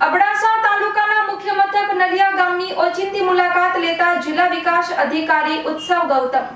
અબડાસા તાલુકાના મુખ્ય મથક નલિયા ગામની ઓચિંતી મુલાકાત લેતા જિલ્લા વિકાસ અધિકારી ઉત્સવ ગૌતમ.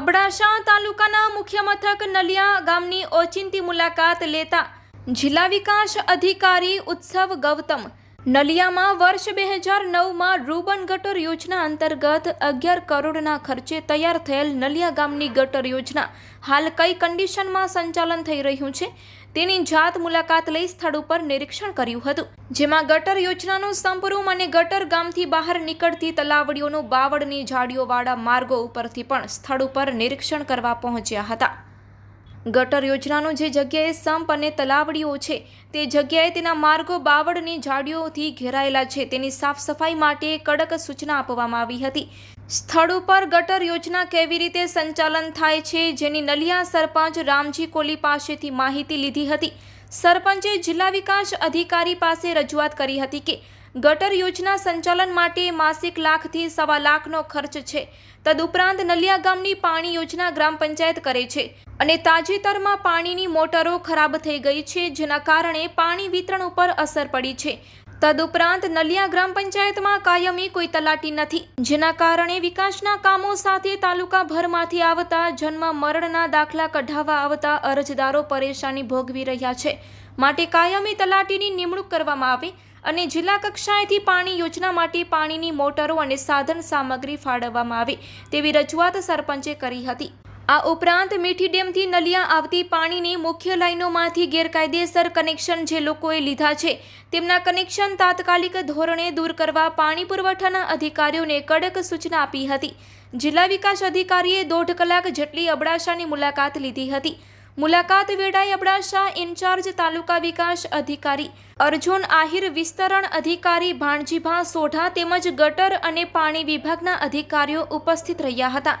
અબડાસા તાલુકાના મુખ્ય મથક નલિયા ગામની ઓચિંતી મુલાકાત લેતા જિલ્લા વિકાસ અધિકારી ઉત્સવ ગૌતમ. નલિયામાં વર્ષ બે હજાર નવમાં રૂબન ગટર યોજના અંતર્ગત અગિયાર કરોડના ખર્ચે તૈયાર થયેલ નલિયા ગામની ગટર યોજના હાલ કઈ કન્ડિશનમાં સંચાલન થઈ રહ્યું છે તેની જાત મુલાકાત લઈ સ્થળ ઉપર નિરીક્ષણ કર્યું હતું. જેમાં ગટર યોજનાનું સંપરૂમ અને ગટર ગામથી બહાર નીકળતી તલાવડીઓનું બાવળની ઝાડીઓવાળા માર્ગો ઉપરથી પણ સ્થળ ઉપર નિરીક્ષણ કરવા પહોંચ્યા હતા. ગટર યોજનાનું જે જગ્યાએ સંપ અને તલાવડીઓ છે, તે જગ્યાએ તેના માર્ગો બાવળની ઝાડીઓથી ઘેરાયેલા છે. તેની સાફ સફાઈ માટે કડક સૂચના આપવામાં આવી હતી. સ્થળ ઉપર ગટર યોજના કેવી રીતે સંચાલન થાય છે, જેની નલિયા સરપંચ રામજી કોલી પાસેથી માહિતી લીધી હતી. સરપંચે જિલ્લા વિકાસ અધિકારી પાસે રજૂઆત કરી હતી કે, ગટર યોજના સંચાલન માટે માસિક લાખથી સવા લાખનો ખર્ચ છે. તદુપરાંત નલિયા ગામની પાણી યોજના ગ્રામ પંચાયત કરે છે. અને તાજેતરમાં પાણીની મોટરો ખરાબ થઈ ગઈ છે, જેના કારણે પાણી વિતરણ ઉપર અસર પડી છે. તદુપરાંત નલિયા ગ્રામ પંચાયતમાં કાયમી કોઈ તલાટી નથી, જેના કારણે વિકાસના કામો સાથે તાલુકાભરમાંથી આવતા જન્મ મરણના દાખલા કઢાવવા આવતા અરજદારો પરેશાની ભોગવી રહ્યા છે. માટે કાયમી તલાટીની નિમણૂક કરવામાં આવે અને જિલ્લા કક્ષાએથી પાણી યોજના માટે પાણીની મોટરો અને સાધન સામગ્રી ફાળવવામાં આવે તેવી રજૂઆત સરપંચે કરી હતી. આ ઉપરાંત મીઠી ડેમથી નલિયા આવતી પાણીની મુખ્ય લાઈનોમાંથી ગેરકાયદેસર કનેક્શન જે લોકોએ લીધા છે, તેમના કનેક્શન તાત્કાલિક ધોરણે દૂર કરવા પાણી પુરવઠાના અધિકારીઓને કડક સૂચના આપી હતી. જિલ્લા વિકાસ અધિકારીએ દોઢ કલાક જેટલી અબડાસાની મુલાકાત લીધી હતી. મુલાકાત વેળાએ અબડાસા ઇન્ચાર્જ તાલુકા વિકાસ અધિકારી અર્જુન આહિર, વિસ્તરણ અધિકારી ભાણજીભા સોઢા તેમજ ગટર અને પાણી વિભાગના અધિકારીઓ ઉપસ્થિત રહ્યા હતા.